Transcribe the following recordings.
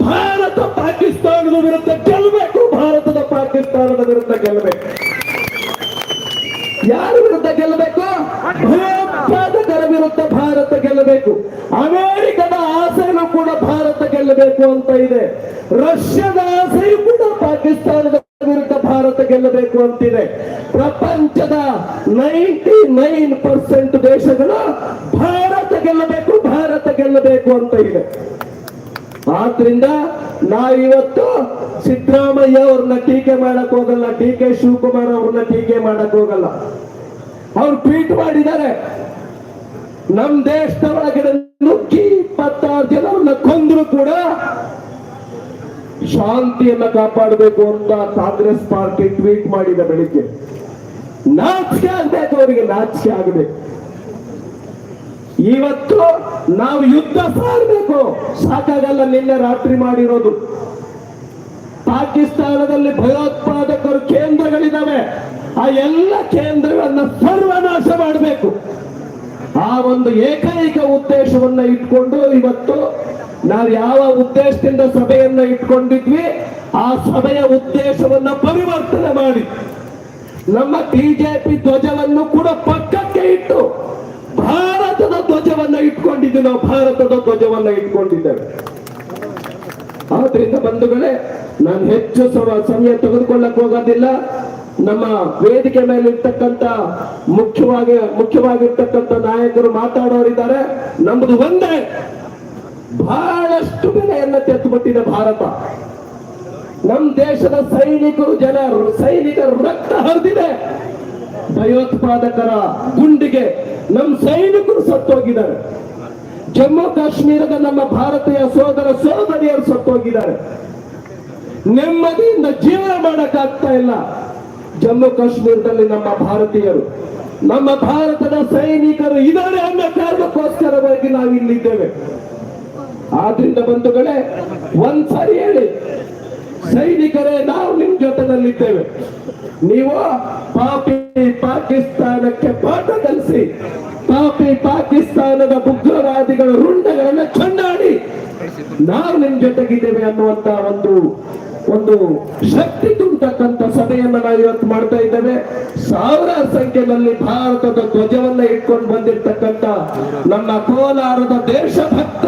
ಭಾರತ ಪಾಕಿಸ್ತಾನದ ವಿರುದ್ಧ ಗೆಲ್ಲಬೇಕು. ಭಾರತದ ಪಾಕಿಸ್ತಾನದ ವಿರುದ್ಧ ಗೆಲ್ಲಬೇಕು. ಯಾರ ವಿರುದ್ಧ ಗೆಲ್ಲಬೇಕು? ಭಯೋತ್ಪಾದಕರ ವಿರುದ್ಧ ಭಾರತ ಗೆಲ್ಲಬೇಕು. ಅಮೆರಿಕದ ಆಸೆಯೂ ಕೂಡ ಭಾರತ ಗೆಲ್ಲಬೇಕು ಅಂತ ಇದೆ. ರಷ್ಯಾದ ಆಸೆಯೂ ಕೂಡ ಪಾಕಿಸ್ತಾನದ ವಿರುದ್ಧ ಭಾರತ ಗೆಲ್ಲಬೇಕು ಅಂತಿದೆ. ಪ್ರಪಂಚದ ನೈಂಟಿ ನೈನ್ ಪರ್ಸೆಂಟ್ ದೇಶಗಳು ಭಾರತ ಗೆಲ್ಲಬೇಕು ಭಾರತ ಗೆಲ್ಲಬೇಕು ಅಂತ ಇದೆ. ಆದ್ರಿಂದ ನಾವಿವತ್ತು ಸಿದ್ದರಾಮಯ್ಯ ಅವ್ರನ್ನ ಟೀಕೆ ಮಾಡಕ್ ಹೋಗಲ್ಲ ಡಿ ಕೆ ಶಿವಕುಮಾರ್ ಅವ್ರನ್ನ ಟೀಕೆ ಮಾಡಕ್ ಹೋಗಲ್ಲ. ಅವ್ರು ಟ್ವೀಟ್ ಮಾಡಿದ್ದಾರೆ. ನಮ್ ದೇಶದ ಒಳಗಡೆ ನುಗ್ಗಿ ಇಪ್ಪತ್ತಾರು ಜನರನ್ನ ಕೊಂದ್ರು ಕೂಡ ಶಾಂತಿಯನ್ನ ಕಾಪಾಡಬೇಕು ಅಂತ ಕಾಂಗ್ರೆಸ್ ಪಾರ್ಟಿ ಟ್ವೀಟ್ ಮಾಡಿದ ಬೆಳಿಗ್ಗೆ. ನಾಚಿಕೆ ಆಗ್ಬೇಕು ಅವರಿಗೆ, ನಾಚಿಕೆ ಆಗಬೇಕು. ಇವತ್ತು ನಾವು ಯುದ್ಧ ಸಾರಬೇಕು. ಸಾಕಾಗಲ್ಲ ನಿನ್ನೆ ರಾತ್ರಿ ಮಾಡಿರೋದು. ಪಾಕಿಸ್ತಾನದಲ್ಲಿ ಭಯೋತ್ಪಾದಕರು ಕೇಂದ್ರಗಳಿದ್ದಾವೆ. ಆ ಎಲ್ಲ ಕೇಂದ್ರಗಳನ್ನ ಸರ್ವನಾಶ ಮಾಡಬೇಕು. ಆ ಒಂದು ಏಕೈಕ ಉದ್ದೇಶವನ್ನ ಇಟ್ಕೊಂಡು ಇವತ್ತು ನಾವು ಯಾವ ಉದ್ದೇಶದಿಂದ ಸಭೆಯನ್ನ ಇಟ್ಕೊಂಡಿದ್ವಿ, ಆ ಸಭೆಯ ಉದ್ದೇಶವನ್ನ ಪರಿವರ್ತನೆ ಮಾಡಿ. ನಮ್ಮ ಬಿಜೆಪಿ ಧ್ವಜವನ್ನು ಕೂಡ ಪಕ್ಕಕ್ಕೆ ಇಟ್ಟು ಭಾರತದ ಧ್ವಜವನ್ನ ಇಟ್ಕೊಂಡಿದ್ದು ನಾವು ಭಾರತದ ಧ್ವಜವನ್ನ ಇಟ್ಕೊಂಡಿದ್ದೇವೆ. ಆದ್ರಿಂದ ಬಂಧುಗಳೇ, ನಾನು ಹೆಚ್ಚು ಸಮ- ಸಮಯ ತೆಗೆದುಕೊಳ್ಳಕ್ ಹೋಗೋದಿಲ್ಲ. ನಮ್ಮ ವೇದಿಕೆ ಮೇಲೆ ಇರ್ತಕ್ಕಂತ ಮುಖ್ಯವಾಗಿ, ಮುಖ್ಯವಾಗಿರ್ತಕ್ಕಂಥ ನಾಯಕರು ಮಾತಾಡೋರಿದ್ದಾರೆ. ನಮ್ದು ಒಂದೇ, ಬಹಳಷ್ಟು ಬೆಲೆಯನ್ನ ತೆತ್ತುಬಿಟ್ಟಿದೆ ಭಾರತ. ನಮ್ ದೇಶದ ಸೈನಿಕರು, ಜನ, ಸೈನಿಕರ ರಕ್ತ ಹರಿದಿದೆ. ಭಯೋತ್ಪಾದಕರ ಗುಂಡಿಗೆ ನಮ್ ಸೈನಿಕರು ಸತ್ತೋಗಿದ್ದಾರೆ. ಜಮ್ಮು ಕಾಶ್ಮೀರದ ನಮ್ಮ ಭಾರತೀಯ ಸೋದರ ಸೋದರಿಯರು ಸತ್ತೋಗಿದ್ದಾರೆ. ನೆಮ್ಮದಿಯಿಂದ ಜೀವನ ಮಾಡಕ್ಕಾಗ್ತಾ ಇಲ್ಲ. ಜಮ್ಮು ಕಾಶ್ಮೀರದಲ್ಲಿ ನಮ್ಮ ಭಾರತೀಯರು, ನಮ್ಮ ಭಾರತದ ಸೈನಿಕರು ಇದ್ದಾರೆ ಅನ್ನೋ ಕಾರಣಕ್ಕೋಸ್ಕರವಾಗಿ ನಾವು ಇಲ್ಲಿದ್ದೇವೆ. ಆದ್ರಿಂದ ಬಂಧುಗಳೇ, ಒಂದ್ಸರಿ ಹೇಳಿ, ಸೈನಿಕರೇ, ನಾವು ನಿಮ್ ಜೊತೆನಲ್ಲಿದ್ದೇವೆ. ನೀವು ಪಾಪಿ ಪಾಕಿಸ್ತಾನಕ್ಕೆ ಪಾಠ ಕಲಿಸಿ, ಪಾಪಿ ಪಾಕಿಸ್ತಾನದ ಉಗ್ರವಾದಿಗಳ ರುಂಡಗಳನ್ನ ಚಂಡಾಡಿ ನಾವು ನಿಮ್ ಜೊತೆಗಿದ್ದೇವೆ ಅನ್ನುವಂತ ಒಂದು ಒಂದು ಶಕ್ತಿ ತುಂಬತಕ್ಕಂತ ಸಭೆಯನ್ನ ನಾವು ಇವತ್ತು ಮಾಡ್ತಾ ಇದ್ದೇವೆ. ಸಾವಿರಾರು ಸಂಖ್ಯೆಯಲ್ಲಿ ಭಾರತದ ಧ್ವಜವನ್ನ ಇಟ್ಕೊಂಡು ಬಂದಿರ್ತಕ್ಕಂಥ ನಮ್ಮ ಕೋಲಾರದ ದೇಶಭಕ್ತ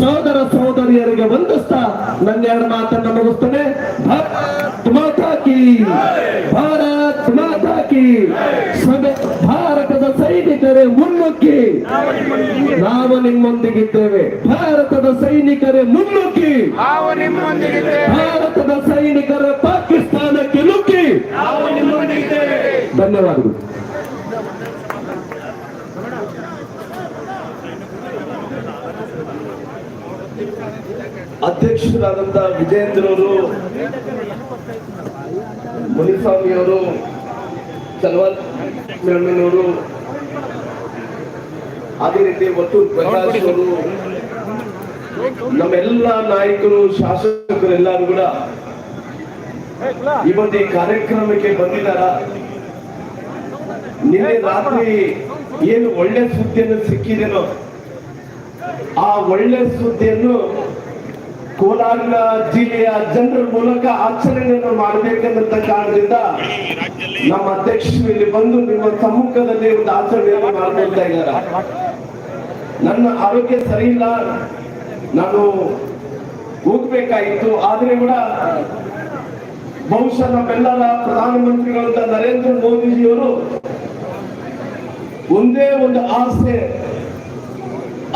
ಸೋದರ ಸೋದರಿಯರಿಗೆ ವಂದಿಸ್ತಾ ನನ್ನ ಎರಡು ಮಾತನ್ನ ಮುಗಿಸ್ತೇನೆ. ಭಾರತ್ ಮಾತಾ ಕಿ, ಭಾರತ್ ಮಾತಾ ಕಿ. ಸಭೆ ಸೈನಿಕರೇ ಮುನ್ನುಗ್ಗಿ. ನಾವು ನಿಮ್ಮೊಂದಿಗಿದ್ದೇವೆ. ಭಾರತದ ಸೈನಿಕರೇ ಮುನ್ನುಗ್ಗಿ. ಭಾರತದ ಸೈನಿಕರ ಪಾಕಿಸ್ತಾನಕ್ಕೆ ನುಗ್ಗಿ. ಧನ್ಯವಾದಗಳು. ಅಧ್ಯಕ್ಷರಾದಂತ ವಿಜೇಂದ್ರ ಅವರು ಮುನಿಸ್ವಾಮಿ ಅವರು ಸಲ್ವಾನ್ ಮೇಳಣ್ಣನವರು ಅದೇ ರೀತಿ ಒಟ್ಟು ಪ್ರಕಾಶ್ ನಮ್ಮೆಲ್ಲ ನಾಯಕರು ಶಾಸಕರು ಎಲ್ಲರೂ ಕೂಡ ಒಂದು ಈ ಕಾರ್ಯಕ್ರಮಕ್ಕೆ ಬಂದಿದ್ದಾರ? ನಿನ್ನೆ ರಾತ್ರಿ ಏನು ಒಳ್ಳೆ ಸುದ್ದಿಯನ್ನು ಸಿಕ್ಕಿದೆನೋ? ಆ ಒಳ್ಳೆ ಸುದ್ದಿಯನ್ನು ಕೋಲಾರ ಜಿಲ್ಲೆಯ ಜನರ ಮೂಲಕ ಆಚರಣೆಯನ್ನು ಮಾಡಬೇಕೆಂಬಂತ ಕಾರಣದಿಂದ ನಮ್ಮ ಅಧ್ಯಕ್ಷರು ಇಲ್ಲಿ ಬಂದು ನಿಮ್ಮ ಸಮ್ಮುಖದಲ್ಲಿ ಒಂದು ಆಚರಣೆಯನ್ನು ಮಾಡ್ಕೊಳ್ತಾ ಇದ್ದಾರೆ. ನನ್ನ ಆರೋಗ್ಯ ಸರಿ ಇಲ್ಲ. ನಾನು ಹೋಗ್ಬೇಕಾಗಿತ್ತು. ಆದ್ರೆ ಕೂಡ ಬಹುಶಃ ನಮ್ಮೆಲ್ಲರ ಪ್ರಧಾನಮಂತ್ರಿಗಳಂತ ನರೇಂದ್ರ ಮೋದಿಜಿಯವರು ಒಂದೇ ಒಂದು ಆಸೆ.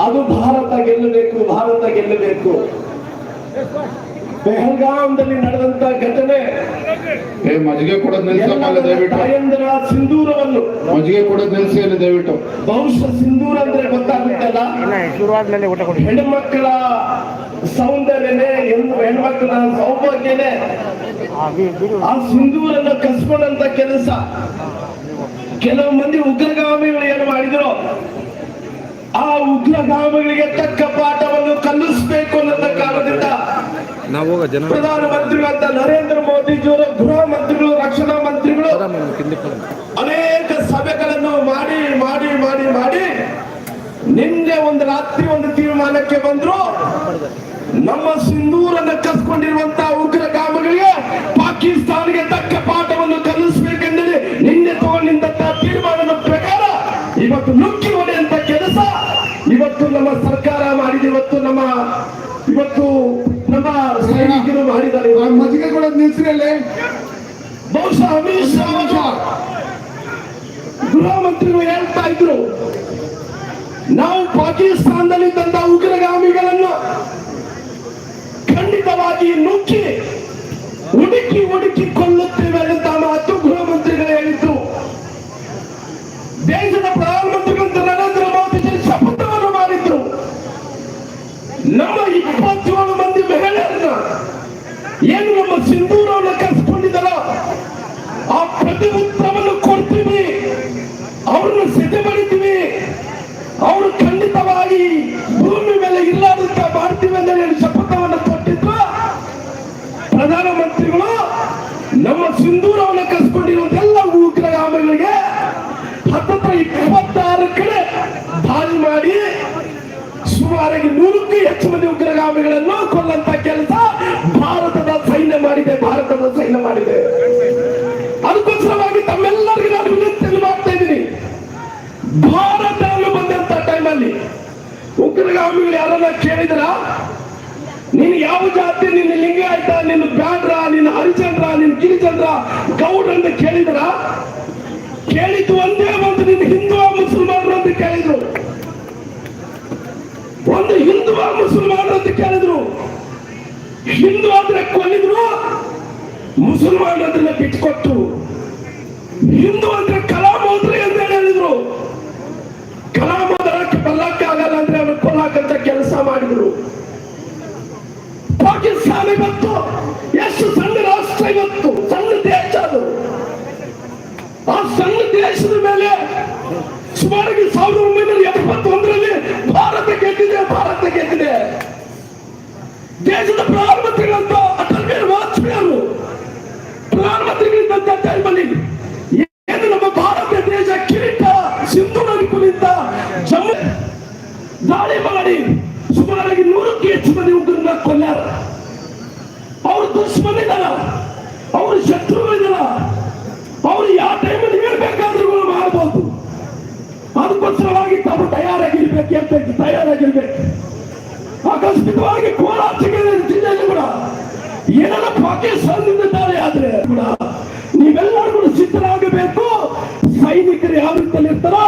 ಅದು ಭಾರತ ಗೆಲ್ಲಬೇಕು ಭಾರತ ಗೆಲ್ಲಬೇಕು. ಪೆಹಲ್ಗಾಂದಲ್ಲಿ ನಡೆದಂತ ಘಟನೆ. ಏ ಮಜ್ಜಿಗೆ ಕೊಡೋದ್ ಅಲ್ಲಿ ದಯವಿಟ್ಟು. ತಾಯಂದಿರ ಸಿಂಧೂರವನ್ನು. ಮಜ್ಜಿಗೆ ಕೊಡೋದ್ ನಿಲ್ಸಿ ಅಲ್ಲಿ ದಯವಿಟ್ಟು. ಬಹುಶಃ ಸಿಂಧೂರ ಅಂದ್ರೆ ಗೊತ್ತಾಗುತ್ತಲ್ಲ? ಶುರುವಾದ್ಮೇಲೆ ಊಟ ಕೊಡಿ. ಹೆಣ್ಮಕ್ಕಳ ಸೌಂದರ್ಯನೇ ಹೆಣ್ಣು ಹೆಣ್ಮಕ್ಕಳ ಸೌಭಾಗ್ಯನೇ. ಆ ಸಿಂಧೂರನ್ನ ಕಸ್ಕೊಂಡಂತ ಕೆಲಸ. ಕೆಲವು ಮಂದಿ ಉಗ್ರಗಾಮಿಗಳು ಏನು ಮಾಡಿದ್ರು? ಆ ಉಗ್ರಗಾಮಿಗಳಿಗೆ ತಕ್ಕ ಪಾಠವನ್ನು ಕಲಿಸಬೇಕು ಅನ್ನೋ ಕಾರಣದಿಂದ ನಾವು ಪ್ರಧಾನಮಂತ್ರಿಗಳಂತ ನರೇಂದ್ರ ಮೋದಿಜಿಯವರು ಗೃಹ ಮಂತ್ರಿಗಳು ರಕ್ಷಣಾ ಮಂತ್ರಿಗಳು ಅನೇಕ ಸಭೆಗಳನ್ನು ಮಾಡಿ ಮಾಡಿ ಮಾಡಿ ಮಾಡಿ ನಿನ್ನೆ ಒಂದು ರಾತ್ರಿ ಒಂದು ತೀರ್ಮಾನಕ್ಕೆ ಬಂದ್ರು. ನಮ್ಮ ಸಿಂಧೂರನ್ನ ಕಸ್ಕೊಂಡಿರುವಂತಹ ಉಗ್ರಗಾಮಿಗಳಿಗೆ ಪಾಕಿಸ್ತಾನಿಗೆ ತಕ್ಕ ಪಾಠವನ್ನು ಕಲಿಸಬೇಕೆಂದರೆ ನಿನ್ನೆ ತಗೊಂಡಿದ್ದಂತಹ ತೀರ್ಮಾನದ ಪ್ರಕಾರ ಇವತ್ತು ಮಜ್ಜಿಗೆ ಕೂಡ ನಿಲ್ಸ್ರಿ ಅಲ್ಲಿ ಬಹುಶಃ ಅಮಿತ್ ಶಾ ಗೃಹ ಮಂತ್ರಿಗಳು ಹೇಳ್ತಾ ಇದ್ರು, ನಾವು ಪಾಕಿಸ್ತಾನದಲ್ಲಿ ತಂದ ಉಗ್ರಗಾಮಿಗಳನ್ನು ಖಂಡಿತವಾಗಿ ನುಗ್ಗಿ ಹುಡುಕಿ ಹುಡುಕಿ ಕೊಲ್ಲುತ್ತೇವೆ ಅಂತ ಮಾತು ಗೃಹ ಮಂತ್ರಿಗಳು ಹೇಳಿದ್ರು. ದೇಶದ ಪ್ರಧಾನಮಂತ್ರಿಗಳಂತ ನರೇಂದ್ರ ಮೋದಿ ಶಪಥವನ್ನು ಮಾಡಿದ್ರು. ನಮ್ಮ ಮಹಿಳೆಯರನ್ನ ಏನು ನಮ್ಮ ಸಿಂಧೂರವನ್ನು ಕರ್ಸ್ಕೊಂಡಿದ್ದಾರೋ ಆ ಪ್ರತಿ ಉತ್ತರವನ್ನು ಕೊಡ್ತೀವಿ. ಅವ್ರನ್ನ ಸಿದ್ಧ ಮಾಡಿದ್ದೀವಿ. ಅವರು ಖಂಡಿತವಾಗಿ ಭೂಮಿ ಮೇಲೆ ಇಲ್ಲದಂತ ಮಾಡ್ತೀವಿ ಅಂತ ಹೇಳಿ ಶಪಥವನ್ನು ಕೊಟ್ಟಿದ್ರು. ಪ್ರಧಾನಮಂತ್ರಿಗಳು, ನಮ್ಮ ಸಿಂಧೂರವನ್ನು ಕಸ್ಕೊಂಡಿರುವಂತ ಎಲ್ಲ ಉಗ್ರಗಾಮಿಗಳಿಗೆ ಹತ್ತತ್ರ ಇಪ್ಪತ್ತಾರು ಕಡೆ ದಾಳಿ ಮಾಡಿ ಸುಮಾರಾಗಿ ನೂರಕ್ಕೂ ಹೆಚ್ಚು ಮಂದಿ ಉಗ್ರಗಾಮಿಗಳನ್ನು ಕೊಲ್ಲಂತ ಕೆಲಸ ಸೈನ್ಯ ಮಾಡಿದೆ ಭಾರತದ ಸೈನ್ಯ ಮಾಡಿದೆ. ಅದಕ್ಕೋಸ್ಕರವಾಗಿ ತಮ್ಮೆಲ್ಲರಿಗೂ ನಾನು ವಿನಂತಿಯನ್ನು ಮಾಡ್ತಾ ಇದ್ದೀನಿ. ಭಾರತ ಬಂದಂತ ಟೈಮಲ್ಲಿ ಉಗ್ರಗಾಮಿಗಳು ಯಾರನ್ನ ಕೇಳಿದ್ರ? ನೀನು ಯಾವ ಜಾತಿ ನಿನ್ನ ಲಿಂಗಾಯತ ನಿನ್ನ ಬ್ಯಾಡ್ರ ನಿನ್ನ ಹರಿಚಂದ್ರ ನಿನ್ನ ಗಿರಿಚಂದ್ರ ಗೌಡ್ ಅಂತ ಕೇಳಿದ್ರ? ಕೇಳಿದ್ದು ಒಂದೇ ಒಂದು ನಿನ್ನ ಹಿಂದೂ ಮುಸಲ್ಮಾನರು ಅಂತ ಕೇಳಿದ್ರು. ಒಂದು ಹಿಂದೂ ಮುಸಲ್ಮಾನರು ಅಂತ ಕೇಳಿದ್ರು. ಹಿಂದೂ ಆದ್ರೆ ಕೊಲ್ಲಿದ್ರು, ಮುಸಲ್ಮಾನ್ ಅದನ್ನ ಬಿಟ್ಕೊಟ್ಟು ಹಿಂದೂ ಅಂದ್ರೆ ಕಲಾಂ ಹೋದ್ರಿ ಅಂತ ಹೇಳಿದ್ರು. ಕಲಾಂ ಅದಕ್ಕೆ ಬಲ್ಲಕ್ಕೆ ಆಗಲ್ಲ ಅಂದ್ರೆ ಅವ್ರು ಕೊಲ್ಲಾಕಂತ ಕೆಲಸ ಮಾಡಿದ್ರು. ಪಾಕಿಸ್ತಾನ ಇವತ್ತು, ಎಷ್ಟು ಸಣ್ಣ ರಾಷ್ಟ್ರ ಇವತ್ತು, ಸಣ್ಣ ದೇಶ ಅದು. ಆ ಸಣ್ಣ ದೇಶದ ಮೇಲೆ ಸುಮಾರಿಗೆ ಸಾವಿರದ ಒಂಬೈನೂರ ಎಪ್ಪತ್ತೊಂದರಲ್ಲಿ ಭಾರತ ಗೆದ್ದಿದೆ ಭಾರತ ಗೆದ್ದಿದೆ ದೇಶದ ಪ್ರಧಾನಮಂತ್ರಿಗಳಂತ ಅಟಲ್ ಬಿಹಾರಿ ವಾಜಪೇಯಿ ಅವರು ಪ್ರಧಾನಮಂತ್ರಿಗಳಿದ್ದಂತೆ ಟೈಮಲ್ಲಿ ಏನು ನಮ್ಮ ಭಾರತ ದೇಶ ಕಿರೀಟ ಸಿಂಧು ನದಿ ಕುರಿತ ಜಮ್ಮು ದಾಳಿ ಮಾಡಿ ಸುಮಾರಾಗಿ ನೂರಕ್ಕೆ ಹೆಚ್ಚು ಮಂದಿ ಉಗ್ರನ್ನ ಕೊಲ್ಲಾರ ಅವ್ರ ದುಶ್ಮನಿದಾರ, ಅವ್ರ ಶತ್ರುಗಳಿದಾರ. ಅವ್ರು ಯಾವ ಟೈಮಲ್ಲಿ ಹೇಳ್ಬೇಕಾದ್ರೂ ಮಾಡಬಹುದು. ಅದಕ್ಕೋಸ್ಕರವಾಗಿ ತಾವು ತಯಾರಾಗಿರ್ಬೇಕು ಅಂತ ತಯಾರಾಗಿರ್ಬೇಕು. ಆಕಸ್ಮಿಕವಾಗಿ ಕೋಲಾರ ಜಿಲ್ಲೆ- ಜಿಲ್ಲೆಯಲ್ಲಿ ಕೂಡ ಏನೆಲ್ಲ ಪಾಕಿಸ್ತಾನದಿಂದ ದಾಳಿ ಆದ್ರೆ ಕೂಡ ನೀವೆಲ್ಲರೂ ಕೂಡ ಸಿದ್ಧರಾಗಬೇಕು. ಸೈನಿಕರು ಯಾವ ರೀತಿಯಲ್ಲಿ ಇರ್ತಾರೋ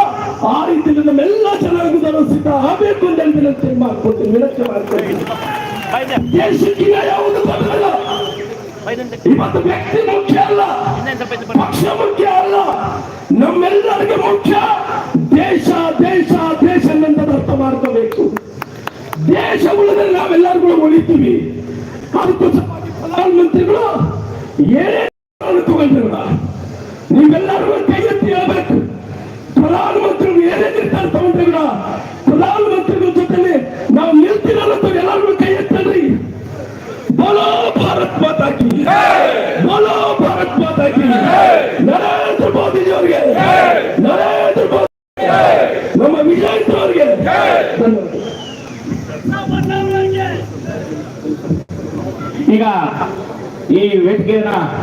ಆ ರೀತಿಯಲ್ಲಿ ನಮ್ಮೆಲ್ಲ ಜನಾಂಗದವರು ಸಿದ್ಧ ಆಗಬೇಕು ಅಂತ ಹೇಳಿ ವಿನಂತಿ ಮಾಡ್ಕೊಳ್ತೀನಿ ವಿನಂತಿ ಮಾಡ್ಕೊಳ್ತೀನಿ. ದೇಶಕ್ಕೆ ಯಾವುದು ಬರಲ್ಲ ಇವತ್ತು ವ್ಯಕ್ತಿ ಮುಖ್ಯ ಅಲ್ಲ. ಪಕ್ಷ ಮುಖ್ಯ ಅಲ್ಲ. ನಮ್ಮೆಲ್ಲರಿಗೆ ಮುಖ್ಯ. ದೇಶ ದೇಶ ದೇಶ ಅನ್ನೋದನ್ನ ಅರ್ಥ ಮಾಡ್ಕೋಬೇಕು. ದೇಶ ಉಳಿದ್ರೆ ನಾವೆಲ್ಲರೂ ಕೂಡ ಉಳಿತೀವಿ ಅದಕ್ಕೋಸ್ಕರವಾಗಿ ಪ್ರಧಾನಮಂತ್ರಿಗಳು ಏನೇ ತಗೊಂಡ್ರಲ್ಲ ನೀವೆಲ್ಲರೂ ಕೈ ಎತ್ತಿ ಹೇಳ್ಬೇಕು ಪ್ರಧಾನಮಂತ್ರಿಗಳು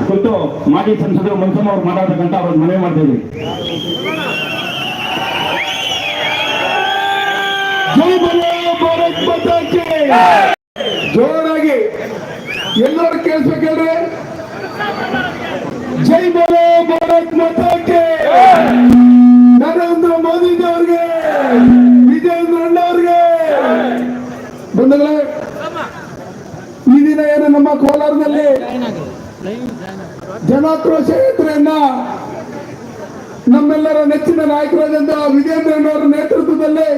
ಕುರಿತು ಮಾಜಿ ಸಂಸದರು ಮನ್ಸಮ್ಮ ಅವರು ಮಾತಾಡಬೇಕಂತ ಅವ್ರ ಮನವಿ ಮಾಡ್ತಾ ಮಾತಾ ಜೋರಾಗಿ ಎಲ್ಲರೂ ಕೇಳಿಸ್ಬೇಕಲ್ರಿ? ಜೈ ಬರೋ ಭಾರತ್ ಮಾತಾಕ್ಕೆ ನರೇಂದ್ರ ಮೋದಿ ಅವ್ರಿಗೆ ವಿಜೇಂದ್ರ ಅಣ್ಣ ಅವ್ರಿಗೆ ಬಂಧುಗಳೇ ಈ ದಿನ ಏನು ನಮ್ಮ ಕೋಲಾರದಲ್ಲಿ ಜನಾಕ್ರೋಶ ಯಾತ್ರೆಯನ್ನ ನೆಚ್ಚಿನ ನಾಯಕರಾದಂತಹ ವಿಜೇಂದ್ರ ಅಣ್ಣವರ ನೇತೃತ್ವದಲ್ಲಿ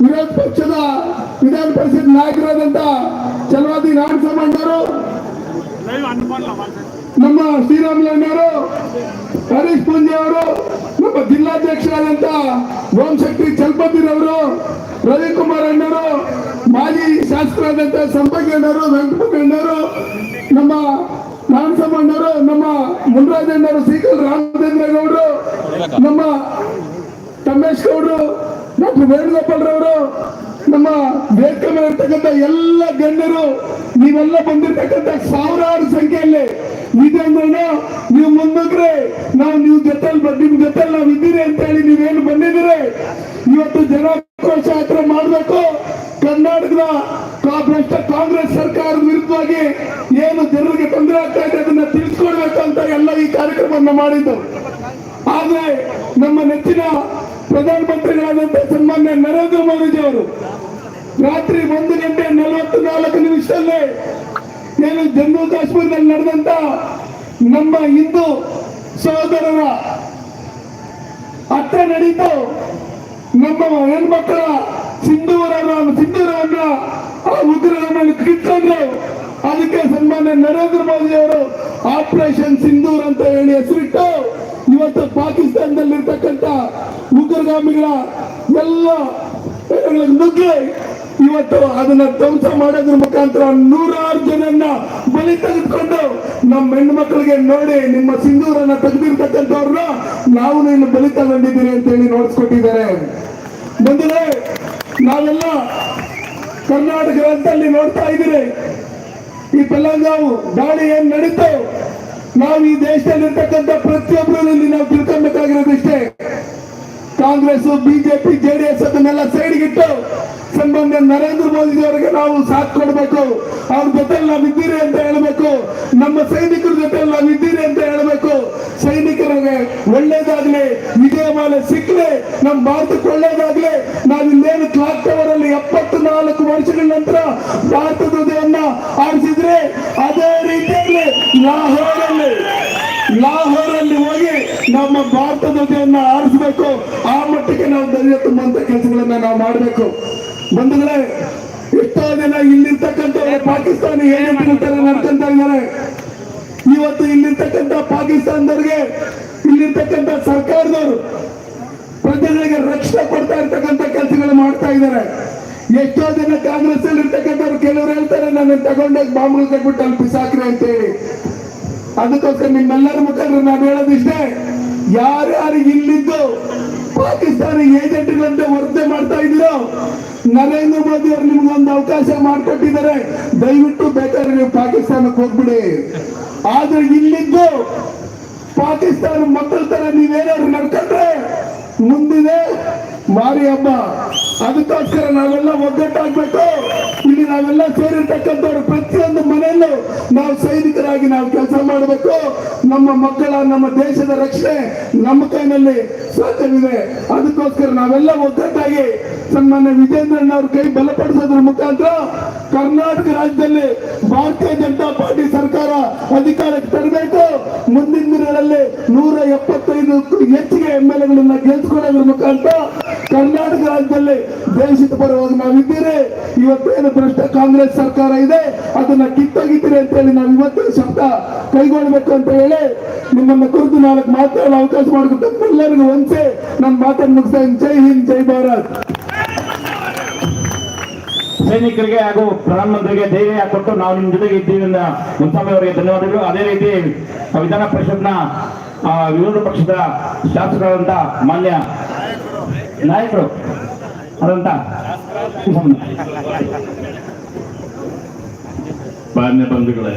ವಿರೋಧ ಪಕ್ಷದ ವಿಧಾನ ಪರಿಷತ್ ನಾಯಕರಾದಂತ ಚಲವಾದಿ ನಾರಾಯಣಸ್ವಾಮಣ್ಣವರು ನಮ್ಮ ಶ್ರೀರಾಮುಲಣ್ಣವರು ಹರೀಶ್ ಪೂಂಜಿ ಅವರು ನಮ್ಮ ಜಿಲ್ಲಾಧ್ಯಕ್ಷರಾದಂತ ಓಂಶಕ್ತಿ ಚಲ್ಪತಿರವರು ರವಿಕುಮಾರ್ ಅಣ್ಣರು ಮಾಜಿ ಶಾಸಕರಾದಂತ ಸಂಪಂಗಿ ಅಣ್ಣವರು ವೆಂಕಟಣ್ಣವರು ನಮ್ಮ ನಾರಾಯಣಸ್ವಾಮಣ್ಣವರು ನಮ್ಮ ಮುನ್ರಾಜ್ ಅಣ್ಣವರು ಸೀಕಲ್ ರಾಮಚಂದ್ರ ಗೌಡರು, ನಮ್ಮ ತಮ್ಮೇಶ್ ಗೌಡರು, ಡಾಕ್ಟರ್ ವೇಣುಗೋಪಾಲ್ ರವರು, ನಮ್ಮ ವೇದಿಕೆ ಇರ್ತಕ್ಕಂಥ ಎಲ್ಲ ಗಣ್ಯರು, ನೀವೆಲ್ಲ ಬಂದಿರ್ತಕ್ಕಂಥ ಸಾವಿರಾರು ಸಂಖ್ಯೆಯಲ್ಲಿ ವಿಜಯಂದ್ರನ ನೀವು ಮುಂದಿದ್ರೆ ನಾವು ನೀವು ಜೊತೆಲಿ ಬ- ನಿಮ್ ಜೊತೆಲಿ ನಾವು ಇದ್ದೀರಿ ಅಂತ ಹೇಳಿ ನೀವೇನು ಬಂದಿದ್ದೀರಿ? ಇವತ್ತು ಜನಾಕ್ರೋಶ ಯಾತ್ರೆ ಮಾಡಬೇಕು. ಕರ್ನಾಟಕದ ಭ್ರಷ್ಟ ಕಾಂಗ್ರೆಸ್ ಸರ್ಕಾರ ವಿರುದ್ಧವಾಗಿ ಏನು ಜನರಿಗೆ ತೊಂದರೆ ಆಗ್ತಾ ಇದೆ ಅದನ್ನ ತಿಳಿಸ್ಕೊಡ್ಬೇಕು ಅಂತ ಎಲ್ಲ ಈ ಕಾರ್ಯಕ್ರಮವನ್ನು ಮಾಡಿದ್ದು. ಆದ್ರೆ ನಮ್ಮ ನೆಚ್ಚಿನ ಪ್ರಧಾನಮಂತ್ರಿಗಳಾದಂತ ಸನ್ಮಾನ್ಯ ನರೇಂದ್ರ ಮೋದಿಜಿ ಅವರು ರಾತ್ರಿ ಒಂದು ಗಂಟೆ ನಲವತ್ತು ನಾಲ್ಕು ನಿಮಿಷದಲ್ಲೇ ಏನು ಜಮ್ಮು ಕಾಶ್ಮೀರದಲ್ಲಿ ನಡೆದಂತ ನಮ್ಮ ಹಿಂದೂ ಸಹೋದರರ ಹತ್ಯೆ ನಡೀತು ನಮ್ಮ ಹೆಣ್ಮಕ್ಕಳ ಸಿಂಧೂರನ್ನ ಸಿಂಧೂರವನ್ನ ಆ ಉಗ್ರರ ಮೇಲೆ ಕಿತ್ತಂದ್ರು ಅದಕ್ಕೆ ಸನ್ಮಾನ್ಯ ನರೇಂದ್ರ ಮೋದಿ ಅವರು ಆಪರೇಷನ್ ಸಿಂಧೂರ್ ಅಂತ ಹೇಳಿ ಹೆಸರಿಟ್ಟು ಇವತ್ತು ಪಾಕಿಸ್ತಾನದಲ್ಲಿರ್ತಕ್ಕಂಥ ಉಗ್ರಗಾಮಿಗಳ ಎಲ್ಲ ನುಗ್ಗಿ ಇವತ್ತು ಅದನ್ನ ಧ್ವಂಸ ಮಾಡೋದ್ರ ಮುಖಾಂತರ ನೂರಾರು ಜನನ್ನ ಬಲಿ ತೆಗೆದುಕೊಂಡು ನಮ್ಮ ಹೆಣ್ಣು ಮಕ್ಕಳಿಗೆ ನೋಡಿ ನಿಮ್ಮ ಸಿಂಧೂರನ್ನ ತೆಗೆದಿರ್ತಕ್ಕಂಥವ್ರನ್ನ ನಾವು ನೀನು ಬಲಿ ತಗೊಂಡಿದ್ದೀರಿ ಅಂತ ಹೇಳಿ ನೋಡಿಸ್ಕೊಟ್ಟಿದ್ದಾರೆ. ಬಂದರೆ ನಾವೆಲ್ಲ ಕರ್ನಾಟಕ ರಾಜ್ಯದಲ್ಲಿ ನೋಡ್ತಾ ಇದ್ದೀರಿ. ಈ ಪೆಲ್ಲಂಗಾವು ದಾಳಿ ಏನ್ ನಡೀತೋ ನಾವು ಈ ದೇಶದಲ್ಲಿರ್ತಕ್ಕಂಥ ಪ್ರತಿಯೊಬ್ಬರಲ್ಲಿ ನಾವು ತಿಳ್ಕೊಬೇಕಾಗಿರೋದಿಷ್ಟೇ ಕಾಂಗ್ರೆಸ್, ಬಿಜೆಪಿ, ಜೆಡಿಎಸ್ ಅದನ್ನೆಲ್ಲ ಸೈಡ್ಗಿಟ್ಟು ಸಂಬಂಧ ನರೇಂದ್ರ ಮೋದಿ ಅವರಿಗೆ ನಾವು ಸಾಥ್ ಕೊಡಬೇಕು. ಅವ್ರ ಜೊತೆ ನಾವು ಇದ್ದೀರಿ ಅಂತ ಹೇಳಬೇಕು. ನಮ್ಮ ಸೈನಿಕರ ಜೊತೆ ನಾವು ಇದ್ದೀರಿ ಅಂತ ಹೇಳಬೇಕು. ಸೈನಿಕರಿಗೆ ಒಳ್ಳೇದಾಗ್ಲಿ ವಿಜಯಮಾಲೆ ಸಿಕ್ಲಿ ನಮ್ಮ ಭಾರತಕ್ಕೆ ಒಳ್ಳೇದಾಗ್ಲಿ. ನಾವು ಇಲ್ಲೇನು ಕ್ಲಾಕ್ ಟವರ್ ಅಲ್ಲಿ ಎಪ್ಪತ್ತು ನಾಲ್ಕು ವರ್ಷಗಳ ನಂತರ ಭಾರತದ ಆರಿಸಿದ್ರೆ ಅದೇ ರೀತಿಯಲ್ಲಿ ಲಾಹೋರಲ್ಲಿ ಲಾಹೋರಲ್ಲಿ ಹೋಗಿ ನಮ್ಮ ಭಾರತ ಧ್ವಜವನ್ನ ಆರಿಸಬೇಕು. ಆ ಮಟ್ಟಿಗೆ ನಾವು ಧೈರ್ಯ ತುಂಬುವಂತ ಕೆಲಸಗಳನ್ನ ನಾವು ಮಾಡಬೇಕು. ಬಂಧುಗಳೇ, ಎಷ್ಟೋ ಜನ ಇಲ್ಲಿರ್ತಕ್ಕಂಥ ಪಾಕಿಸ್ತಾನಿ ಏನೇನು ನಡ್ಕೊಂತ ಇದ್ದಾರೆ. ಇವತ್ತು ಇಲ್ಲಿರ್ತಕ್ಕಂಥ ಪಾಕಿಸ್ತಾನದವ್ರಿಗೆ, ಇಲ್ಲಿರ್ತಕ್ಕಂಥ ಸರ್ಕಾರದವರು ಪ್ರಜೆಗಳಿಗೆ ರಕ್ಷಣೆ ಕೊಡ್ತಾ ಇರ್ತಕ್ಕಂಥ ಕೆಲಸಗಳು ಮಾಡ್ತಾ ಇದ್ದಾರೆ. ಎಷ್ಟೋ ಜನ ಕಾಂಗ್ರೆಸ್ ಅಲ್ಲಿ ಇರ್ತಕ್ಕಂಥವ್ರು ಕೆಲವರು ಹೇಳ್ತಾರೆ, ನಾನು ತಗೊಂಡೋಗಿ ಬಾಂಬ್ ಕಟ್ಬಿಟ್ಟು ಅಲ್ಲಿ ಬಿಸಾಕ್ರಿ ಅಂತ ಹೇಳಿ ಅದಕ್ಕೋಸ್ಕರ ನಿಮ್ಮೆಲ್ಲರ ಮುಖಂಡರು ನಾನು ಹೇಳೋದಿಷ್ಟೇ ಯಾರ್ಯಾರು ಇಲ್ಲಿದ್ದು ಪಾಕಿಸ್ತಾನಿ ಏಜೆಂಟ್ಗಳಂತೆ ವರ್ತನೆ ಮಾಡ್ತಾ ಇದ್ದೀರೋ, ನರೇಂದ್ರ ಮೋದಿ ಅವರು ನಿಮ್ಗೆ ಒಂದು ಅವಕಾಶ ಮಾಡಿಕೊಟ್ಟಿದ್ದಾರೆ. ದಯವಿಟ್ಟು ಬೇಕಾದ್ರೆ ನೀವು ಪಾಕಿಸ್ತಾನಕ್ಕೆ ಹೋಗ್ಬಿಡಿ. ಆದ್ರೆ ಇಲ್ಲಿದ್ದು ಪಾಕಿಸ್ತಾನ ಮಕ್ಕಳ ತರ ನೀವೇನಾದ್ರು ನಡ್ಕೊಂಡ್ರೆ ಮುಂದಿದೆ ಮಾರಿ ಹಬ್ಬ. ಅದಕ್ಕೋಸ್ಕರ ನಾವೆಲ್ಲ ಒಗ್ಗಟ್ಟಾಗ್ಬೇಕು ಇಲ್ಲಿ ನಾವೆಲ್ಲ ಸೇರಿರ್ತಕ್ಕಂಥವ್ರು ಪ್ರತಿಯೊಂದು ಮನೆಯಲ್ಲೂ ನಾವು ಸೈನಿಕರಾಗಿ ನಾವು ಕೆಲಸ ಮಾಡಬೇಕು. ನಮ್ಮ ಮಕ್ಕಳ, ನಮ್ಮ ದೇಶದ ರಕ್ಷಣೆ ನಮ್ಮ ಕೈನಲ್ಲಿ ಸಾಧ್ಯವಿದೆ. ಅದಕ್ಕೋಸ್ಕರ ನಾವೆಲ್ಲ ಒಗ್ಗಟ್ಟಾಗಿ ಸನ್ಮಾನ್ಯ ವಿಜೇಂದ್ರನ್ ಅವ್ರ ಕೈ ಬಲಪಡಿಸೋದ್ರ ಮುಖಾಂತರ ಕರ್ನಾಟಕ ರಾಜ್ಯದಲ್ಲಿ ಭಾರತೀಯ ಜನತಾ ಪಾರ್ಟಿ ಸರ್ಕಾರ ಅಧಿಕಾರಕ್ಕೆ ತರಬೇಕು. ಮುಂದಿನ ದಿನಗಳಲ್ಲಿ ನೂರ ಎಪ್ಪತ್ತೈದು ಹೆಚ್ಚಿಗೆ ಎಂ ಎಲ್ ಎಗಳನ್ನ ಗೆಲ್ಸ್ಕೊಳ್ಳೋದ್ರ ಮುಖಾಂತರ ಕರ್ನಾಟಕ ರಾಜ್ಯದಲ್ಲಿ ದೇಶದ ಪರವಾಗಿ ನಾವಿದ್ದೀರಿ. ಇವತ್ತೇನು ಭ್ರಷ್ಟ ಕಾಂಗ್ರೆಸ್ ಸರ್ಕಾರ ಇದೆ, ಅದನ್ನ ಕಿತ್ತೊಗಿದ್ದೀರಿ ಅಂತ ಹೇಳಿ ನಾವು ಇವತ್ತು ಶಬ್ದ ಕೈಗೊಳ್ಳಬೇಕು ಅಂತ ಹೇಳಿ ನಿಮ್ಮನ್ನ ಕುರಿತು ನಾಲ್ಕು ಮಾತಾಡಲು ಅವಕಾಶ ಮಾಡಿಕೊಟ್ಟು ಎಲ್ಲರಿಗೂ ಒಂದ್ಸೆ ನನ್ನ ಮಾತನ್ನು ಮುಗಿಸ್ತಾ. ಜೈ ಹಿಂದ್, ಜೈ ಭಾರತ್. ಸೈನಿಕರಿಗೆ ಹಾಗೂ ಪ್ರಧಾನಮಂತ್ರಿಗೆ ಧೈರ್ಯ ಕೊಟ್ಟು ನಾವು ನಿಮ್ಮ ಜೊತೆಗೆ ಇದ್ದೀವಿ ಮುಂತಾಮಿ ಅವರಿಗೆ ಧನ್ಯವಾದಗಳು. ಅದೇ ರೀತಿ ವಿಧಾನ ಪರಿಷತ್ನ ವಿರೋಧ ಪಕ್ಷದ ಶಾಸಕರಾದಂತ ಮಾನ್ಯ ನಾಯಕರು ಆದಂತ ಮಾನ್ಯ ಬಂಧುಗಳೇ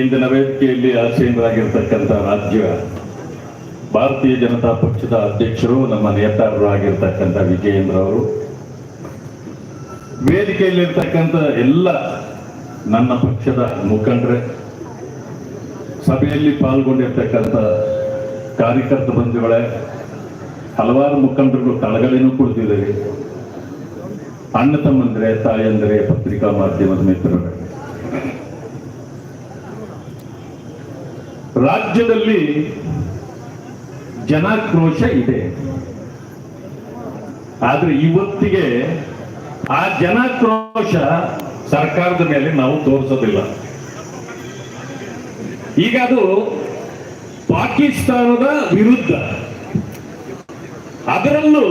ಇಂದಿನ ವೇದಿಕೆಯಲ್ಲಿ ಆಸೀನರಾಗಿರ್ತಕ್ಕಂಥ ರಾಜ್ಯ ಭಾರತೀಯ ಜನತಾ ಪಕ್ಷದ ಅಧ್ಯಕ್ಷರು ನಮ್ಮ ನೇತಾರರು ಆಗಿರ್ತಕ್ಕಂಥ ವಿಜಯೇಂದ್ರ ಅವರು. ವೇದಿಕೆಯಲ್ಲಿರ್ತಕ್ಕಂಥ ಎಲ್ಲ ನನ್ನ ಪಕ್ಷದ ಮುಖಂಡರೇ, ಸಭೆಯಲ್ಲಿ ಪಾಲ್ಗೊಂಡಿರ್ತಕ್ಕಂಥ ಕಾರ್ಯಕರ್ತ ಬಂಧುಗಳೇ, ಹಲವಾರು ಮುಖಂಡರು ತಳಗಡೆನೂ ಕುಳಿತಿದ್ದಾರೆ. ಅಣ್ಣ ತಮ್ಮಂದ್ರೆ, ತಾಯಂದ್ರೆ, ಪತ್ರಿಕಾ ಮಾಧ್ಯಮದ ಮಿತ್ರರು. ರಾಜ್ಯದಲ್ಲಿ ಜನಾಕ್ರೋಶ ಇದೆ. ಆದ್ರೆ ಇವತ್ತಿಗೆ ಆ ಜನಾಕ್ರೋಶ ಸರ್ಕಾರದ ಮೇಲೆ ನಾವು ತೋರಿಸೋದಿಲ್ಲ. ಈಗ ಅದು ಪಾಕಿಸ್ತಾನದ ವಿರುದ್ಧ. ಅದರಲ್ಲೂ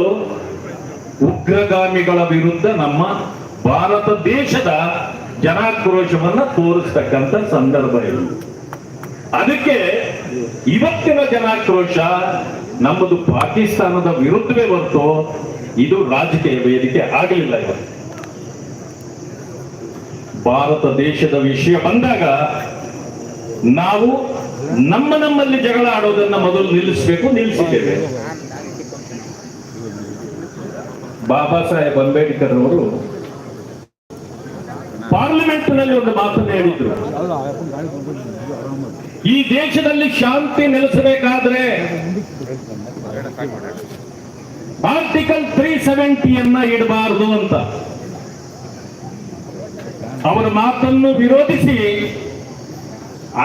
ಉಗ್ರಗಾಮಿಗಳ ವಿರುದ್ಧ ನಮ್ಮ ಭಾರತ ದೇಶದ ಜನಾಕ್ರೋಶವನ್ನು ತೋರಿಸ್ತಕ್ಕಂಥ ಸಂದರ್ಭ ಇದು. ಅದಕ್ಕೆ ಇವತ್ತಿನ ಜನಾಕ್ರೋಶ ನಮ್ಮದು ಪಾಕಿಸ್ತಾನದ ವಿರುದ್ಧವೇ ಹೊರತು ಇದು ರಾಜಕೀಯ ವೇದಿಕೆ ಆಗಲಿಲ್ಲ ಇವತ್ತು. ಭಾರತ ದೇಶದ ವಿಷಯ ಬಂದಾಗ ನಾವು ನಮ್ಮ ನಮ್ಮಲ್ಲಿ ಜಗಳ ಆಡೋದನ್ನ ಮೊದಲು ನಿಲ್ಲಿಸಬೇಕು, ನಿಲ್ಲಿಸಿದ್ದೇವೆ. ಬಾಬಾ ಸಾಹೇಬ್ ಅಂಬೇಡ್ಕರ್ ಅವರು ಪಾರ್ಲಿಮೆಂಟ್ನಲ್ಲಿ ಒಂದು ಮಾತನ್ನು ಹೇಳಿದ್ರು. ಈ ದೇಶದಲ್ಲಿ ಶಾಂತಿ ನೆಲೆಸಬೇಕಾದ್ರೆ ಆರ್ಟಿಕಲ್ ತ್ರೀ ಸೆವೆಂಟಿಯನ್ನ ಇಡಬಾರದು ಅಂತ. ಅವರ ಮಾತನ್ನು ವಿರೋಧಿಸಿ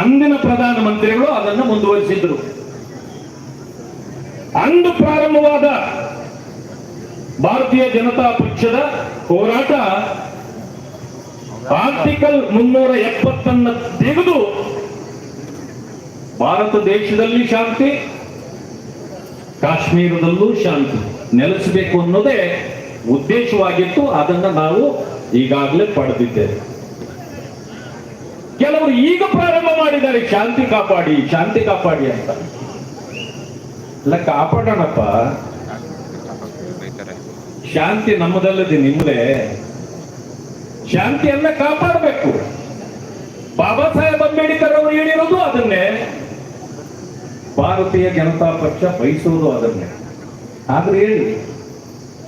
ಅಂದಿನ ಪ್ರಧಾನಮಂತ್ರಿಗಳು ಅದನ್ನು ಮುಂದುವರಿಸಿದ್ರು. ಅಂದು ಪ್ರಾರಂಭವಾದ ಭಾರತೀಯ ಜನತಾ ಪಕ್ಷದ ಹೋರಾಟ ಆರ್ಟಿಕಲ್ ಮುನ್ನೂರ ಎಪ್ಪತ್ತನ್ನ ತೆಗೆದು ಭಾರತ ದೇಶದಲ್ಲಿ ಶಾಂತಿ ಕಾಶ್ಮೀರದಲ್ಲೂ ಶಾಂತಿ ನೆಲೆಸಬೇಕು ಅನ್ನೋದೇ ಉದ್ದೇಶವಾಗಿತ್ತು. ಅದನ್ನ ನಾವು ಈಗಾಗಲೇ ಪಡೆದಿದ್ದೇವೆ. ಕೆಲವರು ಈಗ ಪ್ರಾರಂಭ ಮಾಡಿದ್ದಾರೆ ಶಾಂತಿ ಕಾಪಾಡಿ ಶಾಂತಿ ಕಾಪಾಡಿ ಅಂತ. ಇಲ್ಲ ಕಾಪಾಡೋಣಪ್ಪ. ಶಾಂತಿ ನಮ್ಮದಲ್ಲದೆ ನಿಮ್ಮದೇ ಶಾಂತಿಯನ್ನ ಕಾಪಾಡಬೇಕು. ಬಾಬಾ ಸಾಹೇಬ್ ಅಂಬೇಡ್ಕರ್ ಅವರು ಹೇಳಿರೋದು ಅದನ್ನೇ. ಭಾರತೀಯ ಜನತಾ ಪಕ್ಷ ಬಯಸೋದು ಅದನ್ನೇ. ಆದ್ರೆ ಹೇಳಿ,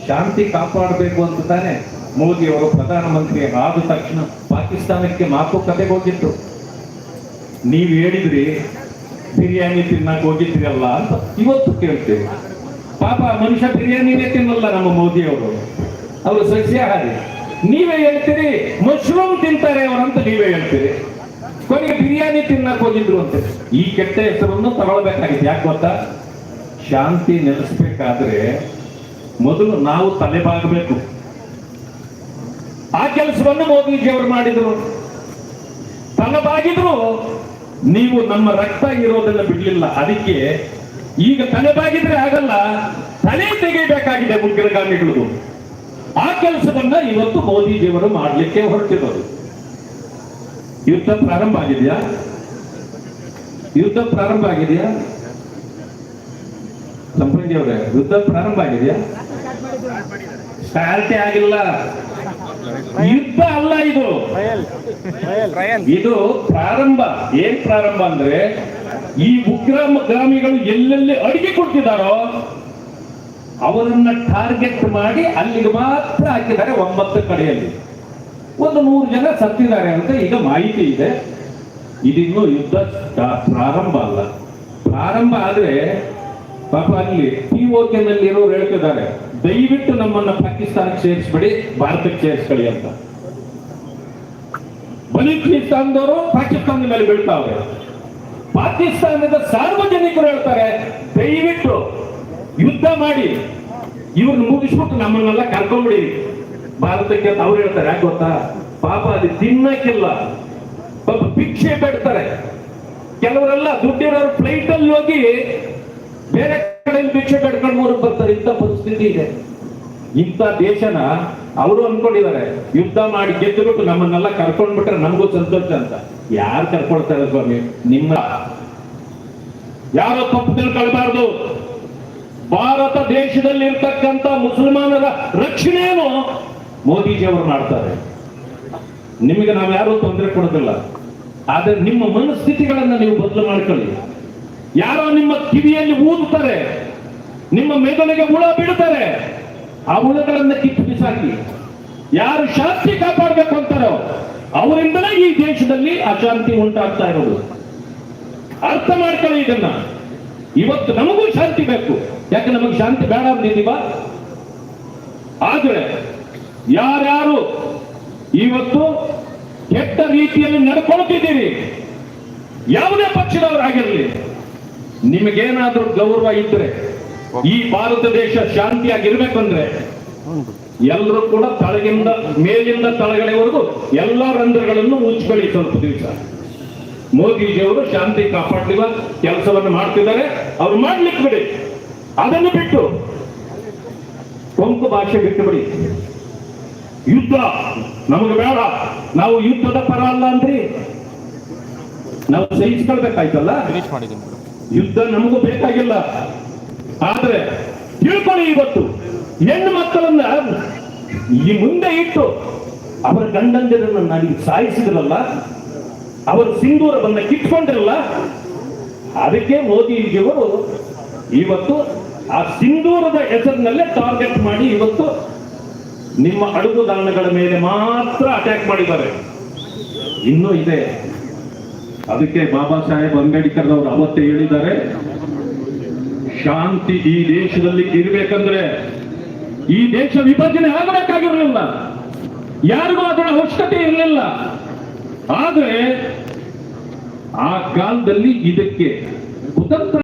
ಶಾಂತಿ ಕಾಪಾಡಬೇಕು ಅಂತ ತಾನೆ ಮೋದಿ ಅವರು ಪ್ರಧಾನಮಂತ್ರಿ ಆದ ತಕ್ಷಣ ಪಾಕಿಸ್ತಾನಕ್ಕೆ ಮಾತುಕತೆಗೆ ಹೋಗಿದ್ರು. ನೀವು ಹೇಳಿದ್ರಿ, ಬಿರಿಯಾನಿ ತಿನ್ನಕ್ ಹೋಗಿದ್ರಲ್ಲ ಅಂತ ಇವತ್ತು ಕೇಳ್ತೇವೆ. ಪಾಪ ಮನುಷ್ಯ ಬಿರಿಯಾನಿನೇ ತಿನ್ನಲ್ಲ ನಮ್ಮ ಮೋದಿಯವರು ಅವರು ಸಸ್ಯಾಹಾರಿ. ನೀವೇ ಹೇಳ್ತೀರಿ ಮಶ್ರೂಮ್ ತಿಂತಾರೆ ಅವರಂತ ನೀವೇ ಹೇಳ್ತೀರಿ. ಕೊನೆಗೆ ಬಿರಿಯಾನಿ ತಿನ್ನಕ್ ಹೋಗಿದ್ರು ಅಂತ. ಈ ಕೆಟ್ಟ ಹೆಸರನ್ನು ತಗೊಳ್ಬೇಕಾಗಿತ್ತು. ಯಾಕೆ ಗೊತ್ತಾ? ಶಾಂತಿ ನೆಲೆಸ್ಬೇಕಾದ್ರೆ ಮೊದಲು ನಾವು ತಲೆಬಾಗಬೇಕು. ಆ ಕೆಲಸವನ್ನು ಮೋದಿಜಿ ಅವರು ಮಾಡಿದ್ರು. ತಲೆಬಾಗಿದ್ರು. ನೀವು ನಮ್ಮ ರಕ್ತ ಇರೋದನ್ನ ಬಿಡ್ಲಿಲ್ಲ. ಅದಕ್ಕೆ ಈಗ ತಲೆಬಾಗಿದ್ರೆ ಆಗಲ್ಲ, ತಲೆ ತೆಗೆಯಬೇಕಾಗಿದೆ ಉಗ್ರಗಾಮಿಗಳು ಆ ಕೆಲಸವನ್ನ ಇವತ್ತು ಮೋದಿಜಿಯವರು ಮಾಡಲಿಕ್ಕೆ ಹೊರಟಿರೋದು. ಯುದ್ಧ ಪ್ರಾರಂಭ ಆಗಿದೆಯಾ? ಯುದ್ಧ ಪ್ರಾರಂಭ ಆಗಿದೆಯಾ? ಅವರೇ, ಯುದ್ಧ ಪ್ರಾರಂಭ ಆಗಿದೆಯಾ? ಸ್ಟಾರ್ಟೇ ಆಗಿಲ್ಲ. ಯುದ್ಧ ಅಲ್ಲ ಇದು. ಇದು ಪ್ರಾರಂಭ. ಏನ್ ಪ್ರಾರಂಭ ಅಂದ್ರೆ ಈ ಉಗ್ರಗಾಮಿಗಳು ಎಲ್ಲೆಲ್ಲಿ ಅಡಿಗೆ ಕೊಡ್ತಿದಾರೋ ಅವರನ್ನ ಟಾರ್ಗೆಟ್ ಮಾಡಿ ಅಲ್ಲಿಗೆ ಮಾತ್ರ ಹಾಕಿದ್ದಾರೆ ಒಂಬತ್ತು ಕಡೆಯಲ್ಲಿ. ಒಂದು ನೂರು ಜನ ಸತ್ತಿದ್ದಾರೆ ಅಂತ ಈಗ ಮಾಹಿತಿ ಇದೆ. ಇದಿನ್ನು ಯುದ್ಧ ಪ್ರಾರಂಭ ಅಲ್ಲ. ಪ್ರಾರಂಭ ಆದ್ರೆ ಪಾಪ ಅಲ್ಲಿ ಪಿ ನಲ್ಲಿ ಇರೋರು ಹೇಳ್ತಿದ್ದಾರೆ, ದಯವಿಟ್ಟು ನಮ್ಮನ್ನ ಪಾಕಿಸ್ತಾನಕ್ಕೆ ಸೇರಿಸ್ಬೇಡಿ ಭಾರತಕ್ಕೆ ಸೇರಿಸ್ಕೊಳ್ಳಿ ಅಂತ. ಬಲೂಚಿಸ್ತಾನದವರು ಪಾಕಿಸ್ತಾನದ ಮೇಲೆ ಬೀಳ್ತಾವೆ ಪಾಕಿಸ್ತಾನದ ಸಾರ್ವಜನಿಕರು ಹೇಳ್ತಾರೆ, ದಯವಿಟ್ಟು ಯುದ್ಧ ಮಾಡಿ ಇವ್ರನ್ನ ಮುಗಿಸ್ಬಿಟ್ಟು ನಮ್ಮನ್ನೆಲ್ಲ ಕರ್ಕೊಂಡ್ಬಿಡಿ ಭಾರತಕ್ಕೆ ಅಂತ ಅವ್ರು ಹೇಳ್ತಾರೆ, ಯಾಕೆ ಗೊತ್ತಾ? ಪಾಪ ಅದು ತಿನ್ನಕ್ಕಿಲ್ಲ. ಪಾಪ ಭಿಕ್ಷೆ ಬೇಡ್ತಾರೆ. ಕೆಲವರೆಲ್ಲ ದುಡ್ಡಿರೋರು ಫ್ಲೈಟ್ ಅಲ್ಲಿ ಹೋಗಿ ಬೇರೆ ಕಡೆ ಭಿಕ್ಷೆ ಬೇಡ್ಕೊಂಡು ಊರಿಗೆ ಬರ್ತಾರೆ. ಇಂಥ ಪರಿಸ್ಥಿತಿ ಇದೆ. ಇಂಥ ದೇಶನ ಅವರು ಅನ್ಕೊಂಡಿದ್ದಾರೆ. ಯುದ್ಧ ಮಾಡಿ ಗೆದ್ದುಬಿಟ್ಟು ನಮ್ಮನ್ನೆಲ್ಲ ಕರ್ಕೊಂಡ್ಬಿಟ್ರೆ ನಮಗೂ ಸಂತೋಷ ಅಂತ. ಯಾರು ಕರ್ಕೊಳ್ತಾರೆ ಸ್ವಾಮಿ? ನಿಮ್ಮ ಯಾರೋ ತಪ್ಪು ತಿಳ್ಕೊಳ್ಬಾರ್ದು. ಭಾರತ ದೇಶದಲ್ಲಿ ಇರ್ತಕ್ಕಂಥ ಮುಸಲ್ಮಾನರ ರಕ್ಷಣೆಯನ್ನು ಮೋದಿಜಿಯವರು ಮಾಡ್ತಾರೆ. ನಿಮಗೆ ನಾವು ಯಾರು ತೊಂದರೆ ಕೊಡೋದಿಲ್ಲ. ಆದರೆ ನಿಮ್ಮ ಮನಸ್ಥಿತಿಗಳನ್ನ ನೀವು ಬದಲು ಮಾಡ್ಕೊಳ್ಳಿ. ಯಾರೋ ನಿಮ್ಮ ಕಿವಿಯಲ್ಲಿ ಊದುತ್ತಾರೆ, ನಿಮ್ಮ ಮೆದುಳಿಗೆ ಹುಳ ಬಿಡುತ್ತಾರೆ ಆ ಹುಳಗಳನ್ನ ಕಿತ್ತು ಬಿಸಾಕಿ. ಯಾರು ಶಾಂತಿ ಕಾಪಾಡಬೇಕು ಅಂತಾರೋ, ಅವರಿಂದಲೇ ಈ ದೇಶದಲ್ಲಿ ಅಶಾಂತಿ ಉಂಟಾಗ್ತಾ ಇರೋದು. ಅರ್ಥ ಮಾಡ್ಕೊಳ್ಳಿ ಇದನ್ನ. ಇವತ್ತು ನಮಗೂ ಶಾಂತಿ ಬೇಕು. ಯಾಕೆ ನಮಗೆ ಶಾಂತಿ ಬೇಡ ಅಂದಿದ್ದೀವ ಆದ್ರೆ ಯಾರ್ಯಾರು ಇವತ್ತು ಕೆಟ್ಟ ರೀತಿಯಲ್ಲಿ ನಡ್ಕೊಳ್ತಿದ್ದೀರಿ, ಯಾವುದೇ ಪಕ್ಷದವರಾಗಿರಲಿ ನಿಮಗೇನಾದ್ರೂ ಗೌರವ ಇದ್ರೆ, ಈ ಭಾರತ ದೇಶ ಶಾಂತಿಯಾಗಿರ್ಬೇಕಂದ್ರೆ ಎಲ್ಲರೂ ಕೂಡ ತಳಗಿಂದ, ಮೇಲಿಂದ ತಳಗಡೆವರೆಗೂ ಎಲ್ಲ ರಂಧ್ರಗಳನ್ನು ಮುಚ್ಕೊಳ್ಳಿ ಸ್ವಲ್ಪ ದಿವಸ ಮೋದಿಜಿಯವರು ಶಾಂತಿ ಕಾಪಾಡುವ ಕೆಲಸವನ್ನು ಮಾಡ್ತಿದ್ದಾರೆ, ಅವ್ರು ಮಾಡ್ಲಿಕ್ಕೆ ಬಿಡಿ. ಅದನ್ನು ಬಿಟ್ಟು ಕೊಂಕು ಭಾಷೆ ಬಿಟ್ಟು ಬಿಡಿ. ಯುದ್ಧ ನಮಗೆ ಬೇಡ. ನಾವು ಯುದ್ಧದ ಪರ ಅಲ್ಲ ಅಂದ್ರಿ. ನಾವು ಸಹಿಸ್ಕೊಳ್ಬೇಕಾಯ್ತಲ್ಲ? ಯುದ್ಧ ನಮಗೂ ಬೇಕಾಗಿಲ್ಲ. ಆದ್ರೆ ತಿಳ್ಕೊಳ್ಳಿ ಇವತ್ತು. ಹೆಣ್ಣು ಮಕ್ಕಳನ್ನ ಈ ಮುಂದೆ ಇಟ್ಟು ಅವರ ಗಂಡಂದಿರನ್ನ ನನಗೆ ಸಾಯಿಸಿದ್ರಲ್ಲ ಅವರು ಸಿಂಧೂರವನ್ನ ಕಿಟ್ಕೊಂಡಿರಲ್ಲ ಅದಕ್ಕೆ ಮೋದಿಜಿಯವರು ಇವತ್ತು ಆ ಸಿಂಧೂರದ ಹೆಸರಿನಲ್ಲೇ ಟಾರ್ಗೆಟ್ ಮಾಡಿ ಇವತ್ತು ನಿಮ್ಮ ಅಡುಗುದಾಣಗಳ ಮೇಲೆ ಮಾತ್ರ ಅಟ್ಯಾಕ್ ಮಾಡಿದ್ದಾರೆ. ಇನ್ನೂ ಇದೆ. ಅದಕ್ಕೆ ಬಾಬಾ ಸಾಹೇಬ್ ಅಂಬೇಡ್ಕರ್ ಅವರು ಅವತ್ತೇ ಹೇಳಿದ್ದಾರೆ, ಶಾಂತಿ ಈ ದೇಶದಲ್ಲಿ ಇರಬೇಕಂದ್ರೆ ಈ ದೇಶ ವಿಭಜನೆ ಆಗಬೇಕಾಗಿರಲಿಲ್ಲ. ಯಾರಿಗೂ ಅದರ ಅವಶ್ಯಕತೆ ಇರಲಿಲ್ಲ. ಆದರೆ ಆ ಕಾಲದಲ್ಲಿ ಇದಕ್ಕೆ ಕುತಂತ್ರ